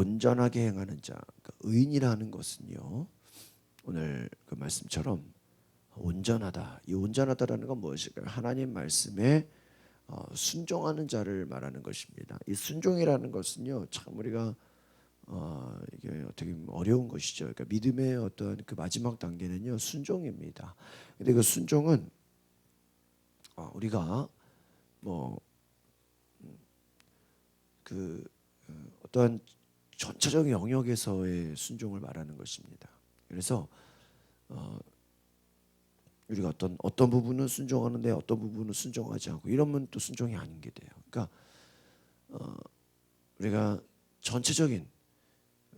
온전하게 행하는 자, 그러니까 의인이라는 것은요. 오늘 그 말씀처럼 온전하다. 이 온전하다라는 건 무엇일까요? 하나님 말씀에 어, 순종하는 자를 말하는 것입니다. 이 순종이라는 것은요, 참 우리가 어, 이게 어떻게 어려운 것이죠. 그러니까 믿음의 어떤 그 마지막 단계는요, 순종입니다. 근데 그 순종은 어, 우리가 뭐 그 어떠한 전체적인 영역에서의 순종을 말하는 것입니다. 그래서 어, 우리가 어떤 어떤 부분은 순종하는데 어떤 부분은 순종하지 않고 이러면 또 순종이 아닌 게 돼요. 그러니까 어, 우리가 전체적인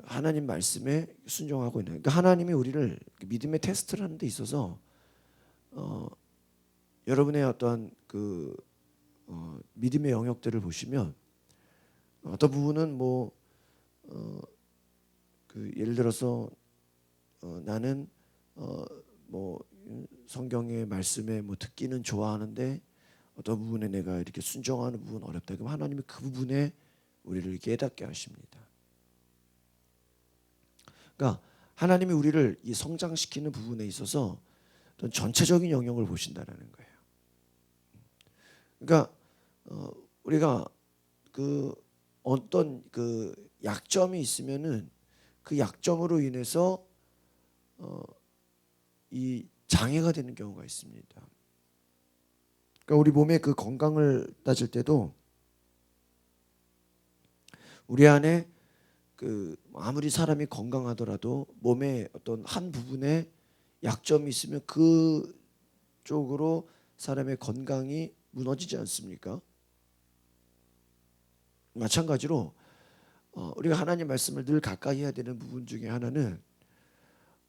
하나님 말씀에 순종하고 있는. 그러니까 하나님이 우리를 믿음의 테스트를 하는 데 있어서 어, 여러분의 어떤 그 어, 믿음의 영역들을 보시면 어떤 부분은 뭐 어, 그 예를 들어서 어, 나는 어, 뭐 성경의 말씀에 뭐 듣기는 좋아하는데 어떤 부분에 내가 이렇게 순종하는 부분 어렵다. 그럼 하나님이 그 부분에 우리를 깨닫게 하십니다. 그러니까 하나님이 우리를 이 성장시키는 부분에 있어서 어떤 전체적인 영역을 보신다라는 거예요. 그러니까 어, 우리가 그 어떤 그 약점이 있으면은 그 약점으로 인해서 어, 이 장애가 되는 경우가 있습니다. 그러니까 우리 몸의 그 건강을 따질 때도 우리 안에 그 아무리 사람이 건강하더라도 몸의 어떤 한 부분에 약점이 있으면 그 쪽으로 사람의 건강이 무너지지 않습니까? 마찬가지로 어, 우리가 하나님 말씀을 늘 가까이 해야 되는 부분 중에 하나는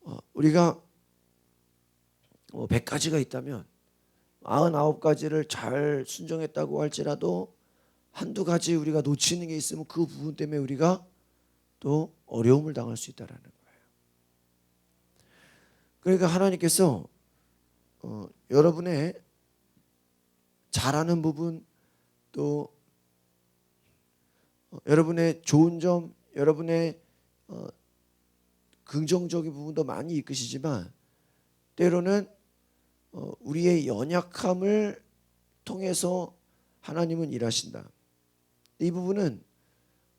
어, 우리가 어, 100가지가 있다면 99가지를 잘 순종했다고 할지라도 한두 가지 우리가 놓치는 게 있으면 그 부분 때문에 우리가 또 어려움을 당할 수 있다라는 거예요. 그러니까 하나님께서 어, 여러분의 잘하는 부분 또 어, 여러분의 좋은 점, 여러분의 어, 긍정적인 부분도 많이 이끄시지만 때로는 어, 우리의 연약함을 통해서 하나님은 일하신다. 이 부분은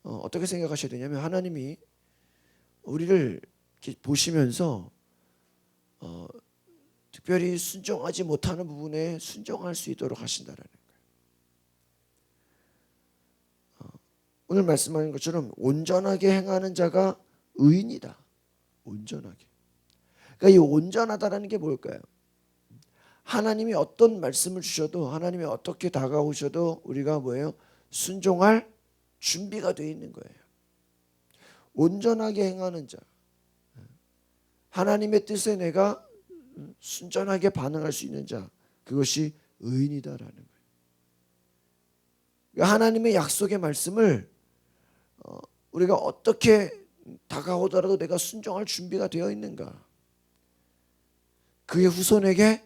어, 어떻게 생각하셔야 되냐면 하나님이 우리를 보시면서 어, 특별히 순종하지 못하는 부분에 순종할 수 있도록 하신다라는 거예요. 어, 오늘 말씀하는 것처럼 온전하게 행하는 자가 의인이다. 온전하게. 그러니까 이 온전하다라는 게 뭘까요? 하나님이 어떤 말씀을 주셔도 하나님이 어떻게 다가오셔도 우리가 뭐예요? 순종할 준비가 되어 있는 거예요. 온전하게 행하는 자. 하나님의 뜻에 내가 순전하게 반응할 수 있는 자. 그것이 의인이다라는 거예요. 그러니까 하나님의 약속의 말씀을 어, 우리가 어떻게 다가오더라도 내가 순종할 준비가 되어 있는가? 그의 후손에게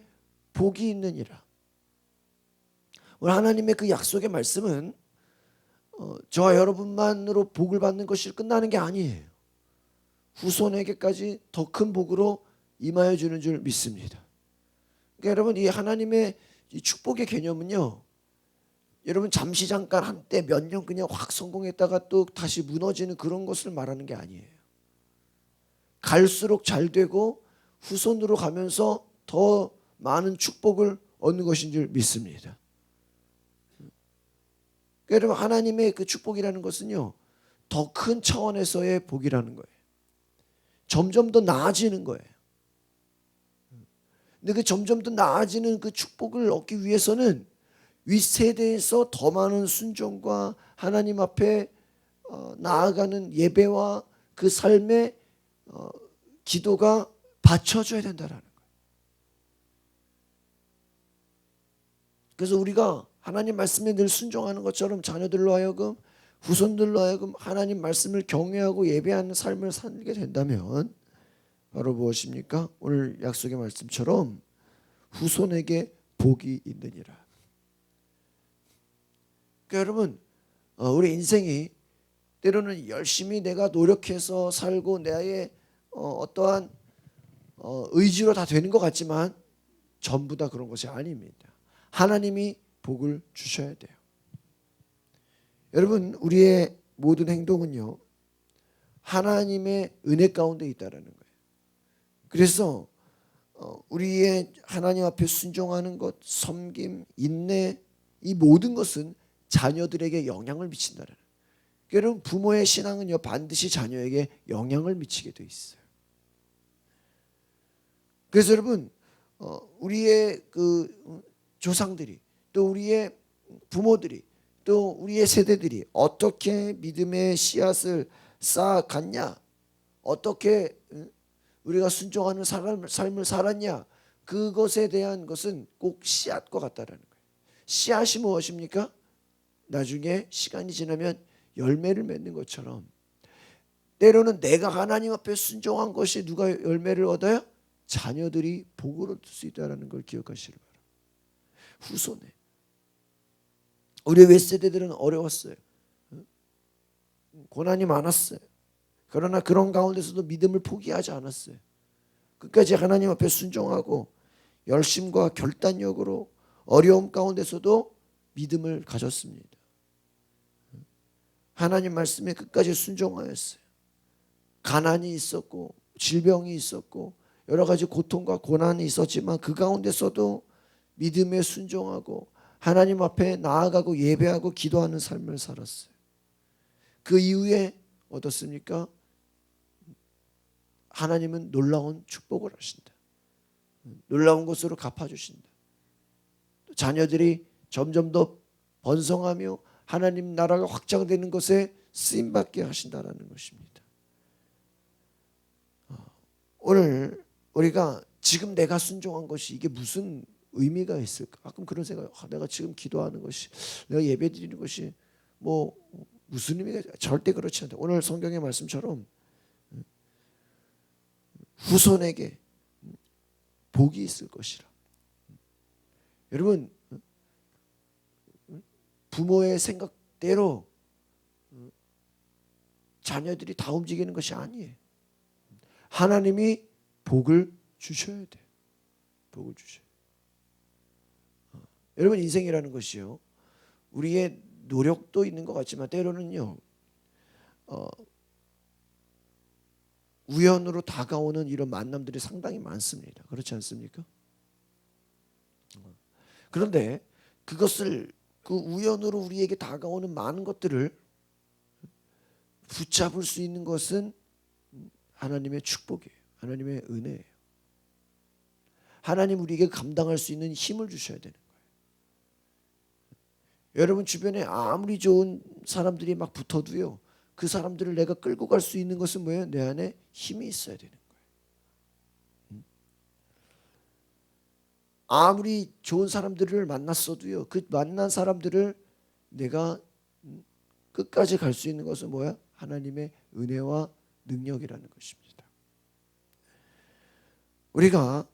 복이 있느니라. 오늘 하나님의 그 약속의 말씀은 어, 저와 여러분만으로 복을 받는 것이 끝나는 게 아니에요. 후손에게까지 더 큰 복으로 임하여 주는 줄 믿습니다. 그러니까 여러분 이 하나님의 이 축복의 개념은요. 여러분 잠시 잠깐 한때 몇 년 그냥 확 성공했다가 또 다시 무너지는 그런 것을 말하는 게 아니에요. 갈수록 잘 되고 후손으로 가면서 더 많은 축복을 얻는 것인 줄 믿습니다. 그러니까 여러분 하나님의 그 축복이라는 것은요 더 큰 차원에서의 복이라는 거예요. 점점 더 나아지는 거예요. 근데 그 점점 더 나아지는 그 축복을 얻기 위해서는 윗세대에서 더 많은 순종과 하나님 앞에 어, 나아가는 예배와 그 삶의 어, 기도가 받쳐줘야 된다라는 거예요. 그래서 우리가 하나님 말씀에 늘 순종하는 것처럼 자녀들로 하여금 후손들로 하여금 하나님 말씀을 경외하고 예배하는 삶을 살게 된다면 바로 무엇입니까? 오늘 약속의 말씀처럼 후손에게 복이 있느니라. 그러니까 여러분 어, 우리 인생이 때로는 열심히 내가 노력해서 살고 나의 어, 어떠한 어, 의지로 다 되는 것 같지만 전부 다 그런 것이 아닙니다. 하나님이 복을 주셔야 돼요. 여러분 우리의 모든 행동은요 하나님의 은혜 가운데 있다라는 거예요. 그래서 어, 우리의 하나님 앞에 순종하는 것, 섬김, 인내 이 모든 것은 자녀들에게 영향을 미친다는. 거예요. 여러분 부모의 신앙은요 반드시 자녀에게 영향을 미치게 돼 있어요. 그래서 여러분 어, 우리의 그 조상들이 또 우리의 부모들이 또 우리의 세대들이 어떻게 믿음의 씨앗을 쌓아갔냐 어떻게 응? 우리가 순종하는 삶- 삶을 살았냐 그것에 대한 것은 꼭 씨앗과 같다라는 거예요. 씨앗이 무엇입니까? 나중에 시간이 지나면 열매를 맺는 것처럼 때로는 내가 하나님 앞에 순종한 것이 누가 열매를 얻어요? 자녀들이 복을 얻을 수 있다는 걸 기억하시기 바랍니다. 후손에 우리 윗세대들은 어려웠어요. 고난이 많았어요. 그러나 그런 가운데서도 믿음을 포기하지 않았어요. 끝까지 하나님 앞에 순종하고 열심과 결단력으로 어려움 가운데서도 믿음을 가졌습니다. 하나님 말씀에 끝까지 순종하였어요. 가난이 있었고 질병이 있었고 여러 가지 고통과 고난이 있었지만 그 가운데서도 믿음에 순종하고 하나님 앞에 나아가고 예배하고 기도하는 삶을 살았어요. 그 이후에 어떻습니까? 하나님은 놀라운 축복을 하신다. 놀라운 것으로 갚아주신다. 자녀들이 점점 더 번성하며 하나님 나라가 확장되는 것에 쓰임 받게 하신다라는 것입니다. 어, 오늘 우리가 지금 내가 순종한 것이 이게 무슨 의미가 있을까? 가끔 그런 생각. 아, 내가 지금 기도하는 것이, 내가 예배 드리는 것이 뭐 무슨 의미가? 절대 그렇지 않다. 오늘 성경의 말씀처럼 후손에게 복이 있을 것이라. 여러분 부모의 생각대로 자녀들이 다 움직이는 것이 아니에요. 하나님이 복을 주셔야 돼. 복을 주셔. 어. 여러분 인생이라는 것이요. 우리의 노력도 있는 것 같지만 때로는요. 어, 우연으로 다가오는 이런 만남들이 상당히 많습니다. 그렇지 않습니까? 어. 그런데 그것을 그 우연으로 우리에게 다가오는 많은 것들을 붙잡을 수 있는 것은 하나님의 축복이에요. 하나님의 은혜예요. 하나님 우리에게 감당할 수 있는 힘을 주셔야 되는 거예요. 여러분 주변에 아무리 좋은 사람들이 막 붙어도요. 그 사람들을 내가 끌고 갈 수 있는 것은 뭐예요? 내 안에 힘이 있어야 되는 거예요. 아무리 좋은 사람들을 만났어도요. 그 만난 사람들을 내가 음, 끝까지 갈 수 있는 것은 뭐야? 하나님의 은혜와 능력이라는 것입니다. 우리가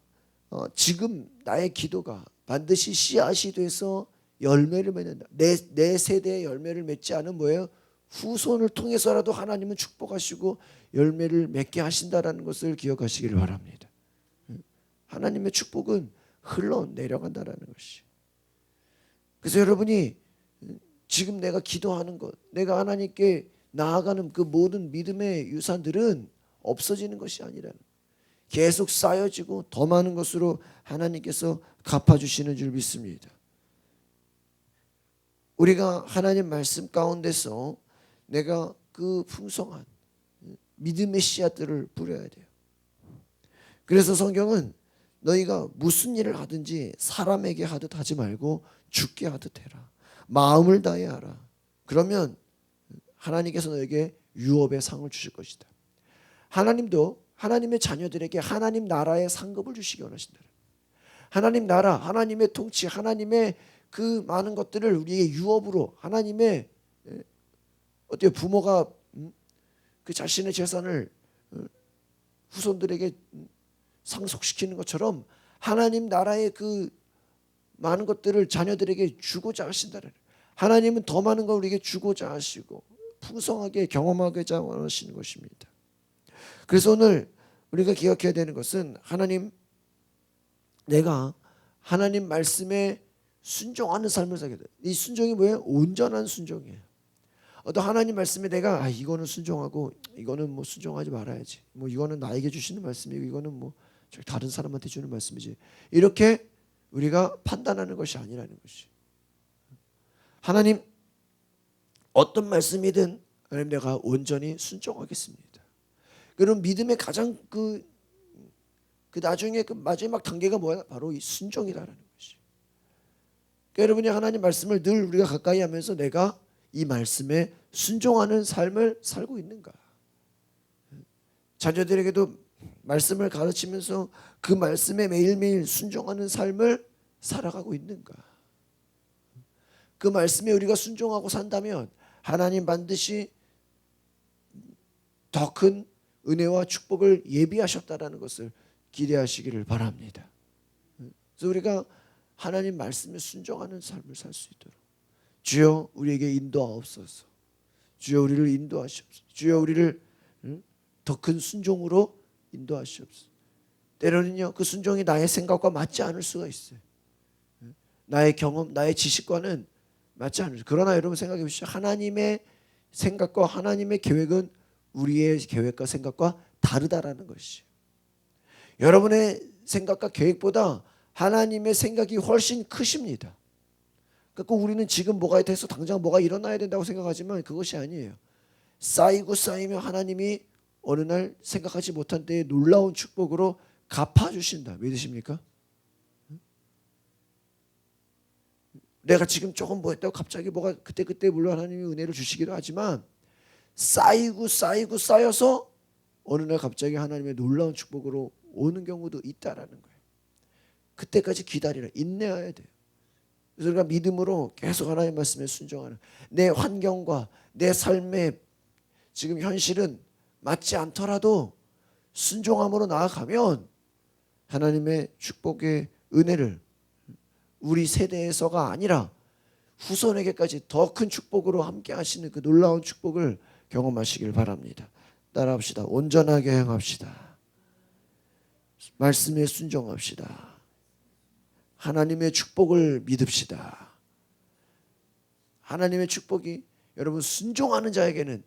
어, 지금 나의 기도가 반드시 씨앗이 돼서 열매를 맺는다. 내, 내 세대의 열매를 맺지 않은 뭐예요? 후손을 통해서라도 하나님은 축복하시고 열매를 맺게 하신다라는 것을 기억하시기를 바랍니다. 하나님의 축복은 흘러 내려간다라는 것이. 그래서 여러분이 지금 내가 기도하는 것, 내가 하나님께 나아가는 그 모든 믿음의 유산들은 없어지는 것이 아니라 계속 쌓여지고 더 많은 것으로 하나님께서 갚아주시는 줄 믿습니다. 우리가 하나님 말씀 가운데서 내가 그 풍성한 믿음의 씨앗들을 뿌려야 돼요. 그래서 성경은 너희가 무슨 일을 하든지 사람에게 하듯 하지 말고 죽게 하듯 해라. 마음을 다해 하라. 그러면 하나님께서 너에게 유업의 상을 주실 것이다. 하나님도 하나님의 자녀들에게 하나님 나라의 상급을 주시기 원하신다. 하나님 나라, 하나님의 통치, 하나님의 그 많은 것들을 우리의 유업으로 하나님의 어때요? 부모가 그 자신의 재산을 어, 후손들에게 상속시키는 것처럼 하나님 나라의 그 많은 것들을 자녀들에게 주고자 하신다는 하나님은 더 많은 걸 우리에게 주고자 하시고 풍성하게 경험하고자 원하시는 것입니다. 그래서 오늘 우리가 기억해야 되는 것은 하나님 내가 하나님 말씀에 순종하는 삶을 살게 돼. 이 순종이 뭐예요? 온전한 순종이에요. 어떤 하나님 말씀에 내가 아 이거는 순종하고 이거는 뭐 순종하지 말아야지. 뭐 이거는 나에게 주시는 말씀이고 이거는 뭐 다른 사람한테 주는 말씀이지. 이렇게 우리가 판단하는 것이 아니라는 것이. 하나님 어떤 말씀이든 하나님 내가 온전히 순종하겠습니다. 그럼 믿음의 가장 그, 그 나중에 그 마지막 단계가 뭐야? 바로 이 순종이라는 것이. 그러니까 여러분이 하나님 말씀을 늘 우리가 가까이 하면서 내가 이 말씀에 순종하는 삶을 살고 있는가? 자녀들에게도 말씀을 가르치면서 그 말씀에 매일매일 순종하는 삶을 살아가고 있는가? 그 말씀에 우리가 순종하고 산다면 하나님 반드시 더 큰 은혜와 축복을 예비하셨다라는 것을 기대하시기를 바랍니다. 그래서 우리가 하나님 말씀에 순종하는 삶을 살 수 있도록 주여 우리에게 인도하옵소서. 주여 우리를 인도하시옵소서. 주여 우리를 더 큰 순종으로 인도하시옵소서. 때로는요 그 순종이 나의 생각과 맞지 않을 수가 있어요. 나의 경험, 나의 지식과는 맞지 않을. 그러나 여러분 생각해 보시죠. 하나님의 생각과 하나님의 계획은 우리의 계획과 생각과 다르다라는 것이. 여러분의 생각과 계획보다 하나님의 생각이 훨씬 크십니다. 그러니까 우리는 지금 뭐가 돼서 당장 뭐가 일어나야 된다고 생각하지만 그것이 아니에요. 쌓이고 쌓이면 하나님이 어느 날 생각하지 못한 때에 놀라운 축복으로 갚아주신다. 믿으십니까? 내가 지금 조금 뭐 했다고 갑자기 뭐가 그때그때 물론 하나님이 은혜를 주시기도 하지만 쌓이고 쌓이고 쌓여서 어느 날 갑자기 하나님의 놀라운 축복으로 오는 경우도 있다라는 거예요. 그때까지 기다리라. 인내해야 돼요. 그래서 우리가 믿음으로 계속 하나님 말씀에 순종하는 내 환경과 내 삶의 지금 현실은 맞지 않더라도 순종함으로 나아가면 하나님의 축복의 은혜를 우리 세대에서가 아니라 후손에게까지 더 큰 축복으로 함께 하시는 그 놀라운 축복을 경험하시길 바랍니다. 따라합시다. 온전하게 행합시다. 말씀에 순종합시다. 하나님의 축복을 믿읍시다. 하나님의 축복이 여러분 순종하는 자에게는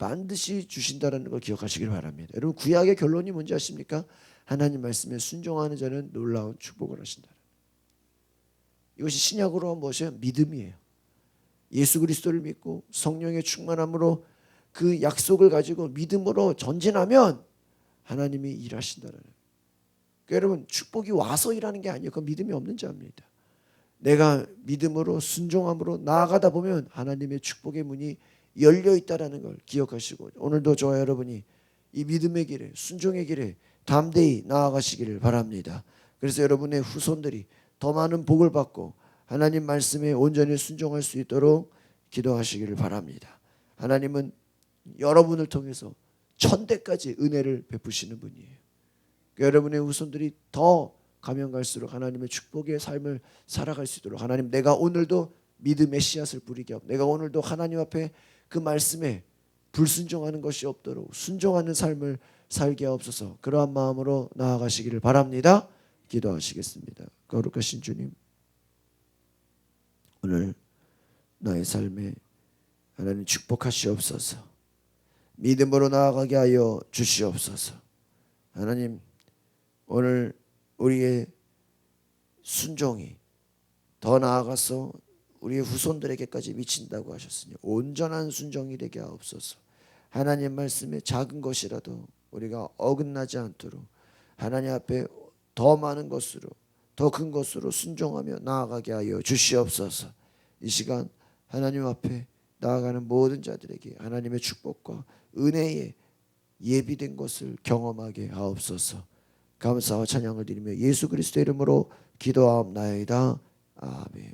반드시 주신다는 걸 기억하시길 바랍니다. 여러분 구약의 결론이 뭔지 아십니까? 하나님 말씀에 순종하는 자는 놀라운 축복을 하신다. 이것이 신약으로 무엇이에요? 믿음이에요. 예수 그리스도를 믿고 성령의 충만함으로 그 약속을 가지고 믿음으로 전진하면 하나님이 일하신다는. 그러니까 여러분 축복이 와서 일하는 게 아니에요. 그 믿음이 없는 자입니다. 내가 믿음으로 순종함으로 나아가다 보면 하나님의 축복의 문이 열려 있다라는 걸 기억하시고 오늘도 저와 여러분이 이 믿음의 길에 순종의 길에 담대히 나아가시기를 바랍니다. 그래서 여러분의 후손들이 더 많은 복을 받고 하나님 말씀에 온전히 순종할 수 있도록 기도하시기를 바랍니다. 하나님은 여러분을 통해서 천대까지 은혜를 베푸시는 분이에요. 그러니까 여러분의 후손들이 더 가면 갈수록 하나님의 축복의 삶을 살아갈 수 있도록 하나님 내가 오늘도 믿음의 씨앗을 뿌리게 하고 내가 오늘도 하나님 앞에 그 말씀에 불순종하는 것이 없도록 순종하는 삶을 살게 하옵소서 그러한 마음으로 나아가시기를 바랍니다. 기도하시겠습니다. 거룩하신 주님 오늘 나의 삶에 하나님 축복하시옵소서 믿음으로 나아가게 하여 주시옵소서. 하나님 오늘 우리의 순종이 더 나아가서 우리의 후손들에게까지 미친다고 하셨으니 온전한 순종이 되게 하옵소서. 하나님 말씀에 작은 것이라도 우리가 어긋나지 않도록 하나님 앞에 더 많은 것으로 더 큰 것으로 순종하며 나아가게 하여 주시옵소서. 이 시간 하나님 앞에 나아가는 모든 자들에게 하나님의 축복과 은혜에 예비된 것을 경험하게 하옵소서. 감사와 찬양을 드리며 예수 그리스도 이름으로 기도하옵나이다. 아멘.